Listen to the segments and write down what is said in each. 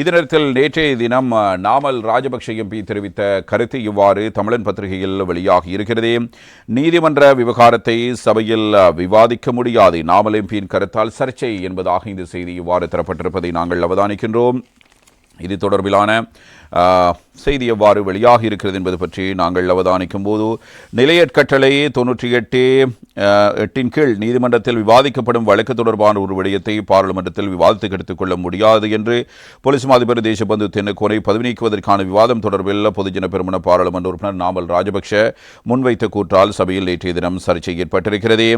இதனிடத்தில் நேற்றைய தினம் நாமல் ராஜபக்ஷ எம்பி தெரிவித்த கருத்து இவ்வாறு தமிழன் பத்திரிகையில் வெளியாகி இருக்கிறது. நீதிமன்ற விவகாரத்தை சபையில் விவாதிக்க முடியாது. நாமல் எம்பியின் கருத்தால் சர்ச்சை என்பதாக இந்த செய்தி இவ்வாறு தரப்பட்டிருப்பதை நாங்கள் அவதானிக்கின்றோம். இது தொடர்பிலான செய்தி எவ்வாறு வெளியாகி இருக்கிறது என்பது பற்றி நாங்கள் அவதானிக்கும் போது நிலையற்கட்டளை தொன்னூற்றி எட்டு எட்டின் கீழ் நீதிமன்றத்தில் விவாதிக்கப்படும் வழக்கு தொடர்பான ஒரு விடயத்தை பாராளுமன்றத்தில் விவாதத்துக்கு எடுத்துக்கொள்ள முடியாது என்று போலீஸ் மாதிபர் தேசபந்து தென்னுக்கோரை பதவி நீக்குவதற்கான விவாதம் தொடர்பில் பொதுஜன பெருமன பாராளுமன்ற உறுப்பினர் நாமல் ராஜபக்ஷ முன்வைத்த கூற்றால் சபையில் நேற்றைய தினம் சர்ச்சை ஏற்பட்டிருக்கிறது.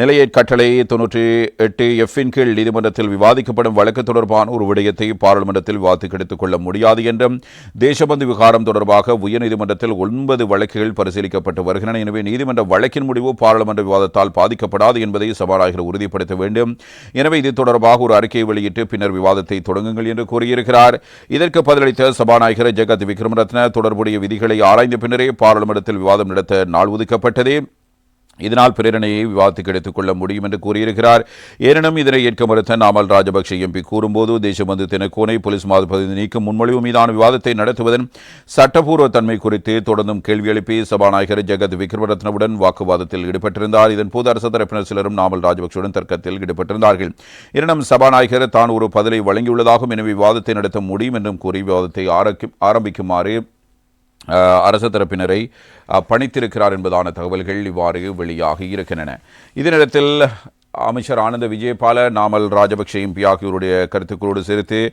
நிலையற்கட்டளை தொன்னூற்றி எட்டு எஃப்பின் கீழ் நீதிமன்றத்தில் விவாதிக்கப்படும் வழக்கு தொடர்பான ஒரு விடயத்தை பாராளுமன்றத்தில் விவாதத்துக்கு எடுத்துக்கொள்ள முடியாது என்றும் தேசபந்து விவகாரம் தொடர்பாக உயர்நீதிமன்றத்தில் ஒன்பது வழக்குகள் பரிசீலிக்கப்பட்டு வருகின்றன. எனவே நீதிமன்ற வழக்கின் முடிவு பாராளுமன்ற விவாதத்தால் பாதிக்கப்படாது என்பதை சபாநாயகர் உறுதிப்படுத்த வேண்டும். எனவே இது தொடர்பாக ஒரு அறிக்கையை வெளியிட்டு பின்னர் விவாதத்தை தொடங்குங்கள் என்று கூறியிருக்கிறார். இதற்கு பதிலளித்த சபாநாயகர் ஜெகத் விக்ரமரத்ன தொடர்புடைய விதிகளை ஆராய்ந்த பின்னரே பாராளுமன்றத்தில் விவாதம் நடத்த நாள் ஒதுக்கப்பட்டது. இதனால் பிரேரணையை விவாதத்துக்கு எடுத்துக் கொள்ள முடியும் என்று கூறியிருக்கிறார். எனினும் இதனை ஏற்க மறுத்த நாமல் ராஜபக்ஷ எம்பி கூறும்போது தேசபந்து தினக்கோனை போலீஸ் மாதிரி நீக்கும் முன்மொழிவு மீதான விவாதத்தை நடத்துவதன் சட்டப்பூர்வ தன்மை குறித்து தொடர்ந்தும் கேள்வி எழுப்பி சபாநாயகர் ஜெகத் விக்ரமரத்னவுடன் வாக்குவாதத்தில் ஈடுபட்டிருந்தார். இதன்போது அரசு தரப்பினர் சிலரும் நாமல் ராஜபக்ஷவுடன் தர்க்கத்தில் ஈடுபட்டிருந்தார்கள். எனினும் சபாநாயகர் தான் ஒரு பதிலை வழங்கியுள்ளதாகவும் எனவே விவாதத்தை நடத்த முடியும் என்றும் கூறி விவாதத்தை ஆரம்பி- ஆரம்பிக்குமாறு அரசு தரப்பினரை பணித்திருக்கிறார் என்பதான தகவல்கள் இவ்வாறு வெளியாகி இருக்கின்றன. இதனிடத்தில் அமைச்சர் ஆனந்த விஜயபால நாமல் ராஜபக்ஷ எம்பி ஆகியோருடைய கருத்துக்களோடு சேர்த்து